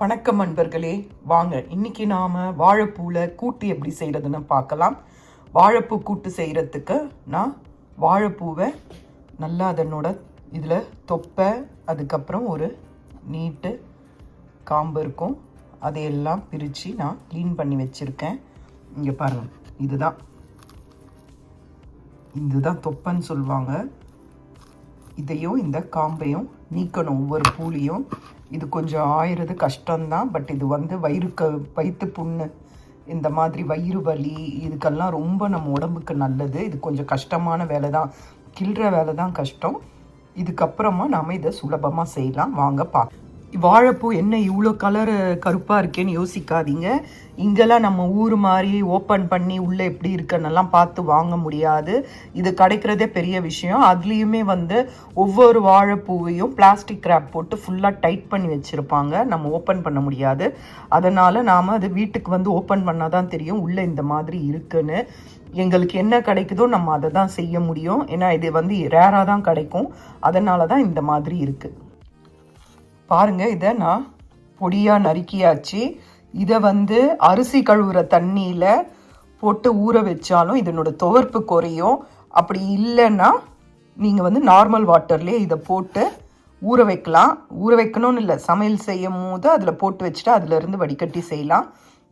வணக்கம் அன்பர்களே. வாங்க இன்னைக்கு நாம் வாழைப்பூவில் கூட்டு எப்படி செய்கிறதுன்னு பார்க்கலாம். வாழைப்பூ கூட்டு செய்கிறதுக்கு நான் வாழைப்பூவை நல்லா அதனோட இதில் தொப்பை அதுக்கப்புறம் ஒரு நீட்டு காம்பு இருக்கும். அதையெல்லாம் பிரித்து நான் க்ளீன் பண்ணி வச்சுருக்கேன். இங்கே பாருங்கள் இதுதான். இதுதான் தொப்பைன்னு சொல்லுவாங்க. இதையும் இந்த காம்பையும் நீக்கணும். ஒவ்வொரு பூலியும் இது கொஞ்சம் ஆயிறது கஷ்டம்தான். பட் இது வந்து வயிறுக்கு வயிற்று புண்ணு இந்த மாதிரி வயிறு வலி இதுக்கெல்லாம் ரொம்ப நம்ம உடம்புக்கு நல்லது. இது கொஞ்சம் கஷ்டமான வேலை தான் கிள்ற வேலை தான் கஷ்டம். இதுக்கப்புறமா நாம் இதை சுலபமாக செய்யலாம். வாங்க பா வாழைப்பூ என்ன இவ்வளோ கலர் கருப்பாக இருக்கேன்னு யோசிக்காதீங்க. இங்கெல்லாம் நம்ம ஊர் மாதிரி ஓப்பன் பண்ணி உள்ளே எப்படி இருக்குன்னெல்லாம் பார்த்து வாங்க முடியாது. இது கிடைக்கிறதே பெரிய விஷயம். அதுலேயுமே வந்து ஒவ்வொரு வாழைப்பூவையும் பிளாஸ்டிக் ரேப் போட்டு ஃபுல்லாக டைட் பண்ணி வச்சுருப்பாங்க. நம்ம ஓப்பன் பண்ண முடியாது. அதனால் நாம் அது வீட்டுக்கு வந்து ஓப்பன் பண்ணால் தான் தெரியும். உள்ளே இந்த மாதிரி இருக்குன்னு. எங்களுக்கு என்ன கிடைக்குதோ நம்ம அதை தான் செய்ய முடியும். ஏன்னா இது வந்து ரேராக தான் கிடைக்கும். அதனால தான் இந்த மாதிரி இருக்குது பாருங்கள் இதை நான் பொடியாக நறுக்கியாச்சு. இதை வந்து அரிசி கழுவுற தண்ணியில் போட்டு ஊற வச்சாலும் இதனோட துவர்ப்பு குறையும். அப்படி இல்லைன்னா நீங்கள் வந்து நார்மல் வாட்டர்லேயே இதை போட்டு ஊற வைக்கலாம். ஊற வைக்கணும்னு இல்லை சமையல் செய்யும் போது அதில் போட்டு வச்சுட்டு அதிலிருந்து வடிகட்டி செய்யலாம்.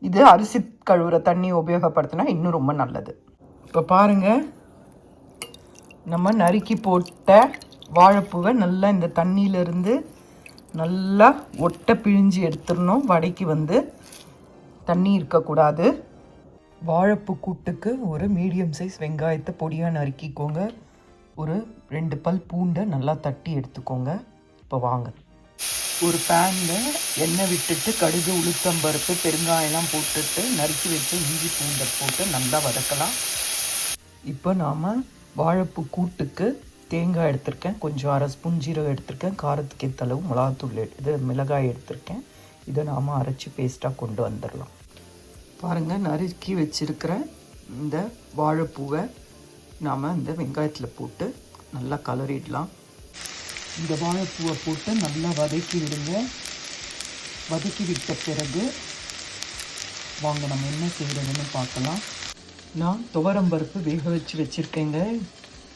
இது அரிசி கழுவுற தண்ணி உபயோகப்படுத்தினா இன்னும் ரொம்ப நல்லது. இப்போ பாருங்கள் நம்ம நறுக்கி போட்ட வாழைப்பூவை நல்லா இந்த தண்ணியிலேருந்து நல்லா ஒட்டை பிழிஞ்சு எடுத்துடணும். வடைக்கு வந்து தண்ணி இருக்கக்கூடாது. வாழைப்பூ கூட்டுக்கு ஒரு மீடியம் சைஸ் வெங்காயத்தை பொடியாக நறுக்கிக்கோங்க. ஒரு ரெண்டு பல் பூண்டை நல்லா தட்டி எடுத்துக்கோங்க. இப்போ வாங்க. ஒரு பேனில் எண்ணெய் விட்டுட்டு கடுகு உளுத்தம்பருப்பு பெருங்காயெல்லாம் போட்டுட்டு நறுக்கி வச்சு இஞ்சி பூண்டை போட்டு நல்லா வதக்கலாம். இப்போ நாம் வாழைப்பூ கூட்டுக்கு தேங்காய் எடுத்திருக்கேன். கொஞ்சம் அரை ஸ்பூன் ஜீரகம் எடுத்திருக்கேன். காரத்துக்கு ஏற்ற அளவு மிளகாத்தூள் எடு- இது மிளகாய் எடுத்திருக்கேன். இதை நாம் அரைச்சி பேஸ்ட்டாக கொண்டு வந்துடலாம். பாருங்கள் நறுக்கி வச்சிருக்கிற இந்த வாழைப்பூவை நாம் இந்த வெங்காயத்தில் போட்டு நல்லா கலரிடலாம். இந்த வாழைப்பூவை போட்டு நல்லா வதக்கி விடுங்க. வதக்கி விட்ட பிறகு வாங்க நம்ம என்ன செய்கிறதுன்னு பார்க்கலாம். நான் துவரம்பருப்பு வேக வச்சு வச்சுருக்கேங்க.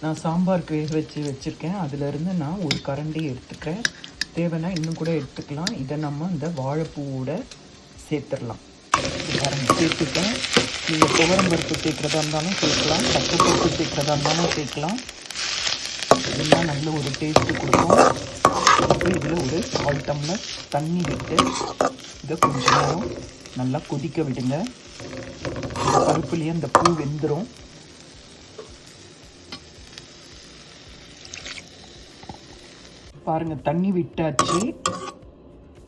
நான் சாம்பாருக்கு வேக வச்சு வச்சுருக்கேன். அதிலிருந்து நான் ஒரு கரண்டி எடுத்துக்கிறேன். தேவைன்னா இன்னும் கூட எடுத்துக்கலாம். இதை நம்ம இந்த வாழைப்பூவோட சேர்த்துடலாம். பாருங்க சேர்த்துட்டேன். நீங்கள் துவரம்பருப்பு சேர்க்குறதா இருந்தாலும் சேர்க்கலாம். பச்சை பருப்பு சேர்க்குறதா இருந்தாலும் சேர்க்கலாம். இதெல்லாம் நல்ல ஒரு டேஸ்ட்டு கொடுக்கும். இப்போ இதில் ஒரு கால் டம்ளர் தண்ணி விட்டு இதை கொஞ்சம் நல்லா கொதிக்க விடுங்க. பருப்புலேயே அந்த பூ வெந்துடும் பாருங்கள் தண்ணி விட்டாச்சு.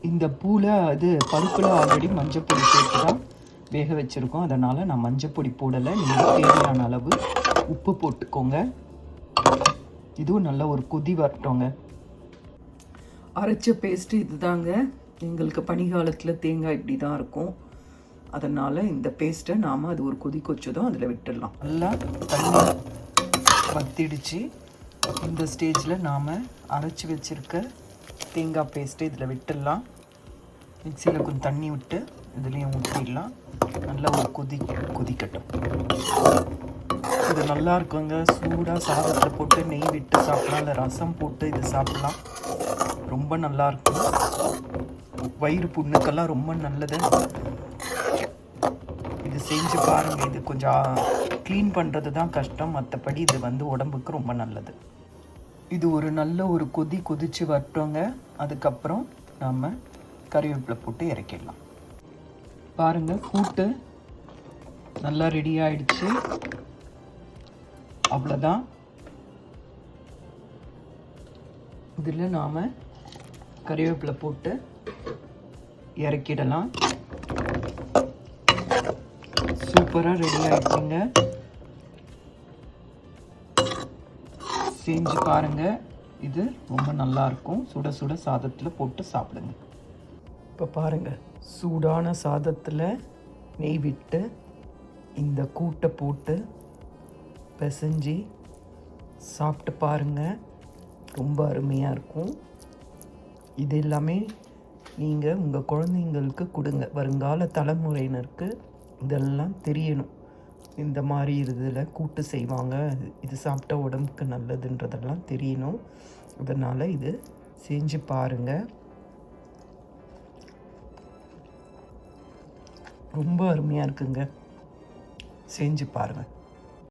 இந்த பூவில் அது பருப்பில் ஆல்ரெடி மஞ்சப்பொடி சேர்த்து தான் வேக வச்சுருக்கோம். அதனால் நான் மஞ்சப்பொடி போடலை. நீங்கள் தேவையான அளவு உப்பு போட்டுக்கோங்க. இதுவும் நல்ல ஒரு கொதி வரட்டோங்க அரைச்ச பேஸ்ட்டு இதுதாங்க. எங்களுக்கு பனிகாலத்தில் தேங்காய் இப்படி தான் இருக்கும். அதனால் இந்த பேஸ்ட்டை நாம் அது ஒரு கொதி கொச்சதும் அதில் விட்டுடலாம். நல்லா தண்ணி வத்திடுச்சு. இந்த ஸ்டேஜில் நாம் அரைச்சி வச்சுருக்க தேங்காய் பேஸ்ட்டு இதில் விட்டுடலாம். மிக்சியில் கொஞ்சம் தண்ணி விட்டு இதுலேயும் ஊற்றிடலாம் நல்லா ஒரு கொதி கொதிக்கட்டும். இது நல்லா இருக்குங்க. சூடாக சாதத்தில் போட்டு நெய் விட்டு சாப்பிடலாம். இல்லை ரசம் போட்டு இது சாப்பிடலாம். ரொம்ப நல்லா இருக்கும். வயிறு புண்ணுக்கெல்லாம் ரொம்ப நல்லது. இது செஞ்சு பாருங்கள் இது கொஞ்சம் க்ளீன் பண்ணுறது தான் கஷ்டம். மற்றபடி இது வந்து உடம்புக்கு ரொம்ப நல்லது. இது ஒரு நல்ல ஒரு கொதி கொதிச்சு வரட்டோங்க. அதுக்கப்புறம் நாம் கறிவேப்பிலை போட்டு இறக்கிடலாம். பாருங்கள் கூட்டு நல்லா ரெடி ஆயிடுச்சு. அவ்வளோதான் இதில் நாம் கறிவேப்பிலை போட்டு இறக்கிடலாம். சூப்பராக ரெடி ஆயிடுச்சுங்க. செஞ்சு பாருங்கள் இது ரொம்ப நல்லாயிருக்கும் சுட சுட சாதத்தில் போட்டு சாப்பிடுங்க. இப்போ பாருங்கள் சூடான சாதத்தில் நெய் விட்டு இந்த கூட்டை போட்டு பிசைஞ்சு சாப்பிட்டு பாருங்கள் ரொம்ப அருமையாக இருக்கும். இது எல்லாமே நீங்கள் உங்கள் குழந்தைங்களுக்கு கொடுங்க. வருங்கால தலைமுறையினருக்கு இதெல்லாம் தெரியணும். இந்த மாதிரி இதில் கூட்டு செய்வாங்க. இது சாப்பிட்டா உடம்புக்கு நல்லதுன்றதெல்லாம் தெரியணும். அதனால் இது செஞ்சு பாருங்கள் ரொம்ப அருமையாக இருக்குங்க. செஞ்சு பாருங்கள்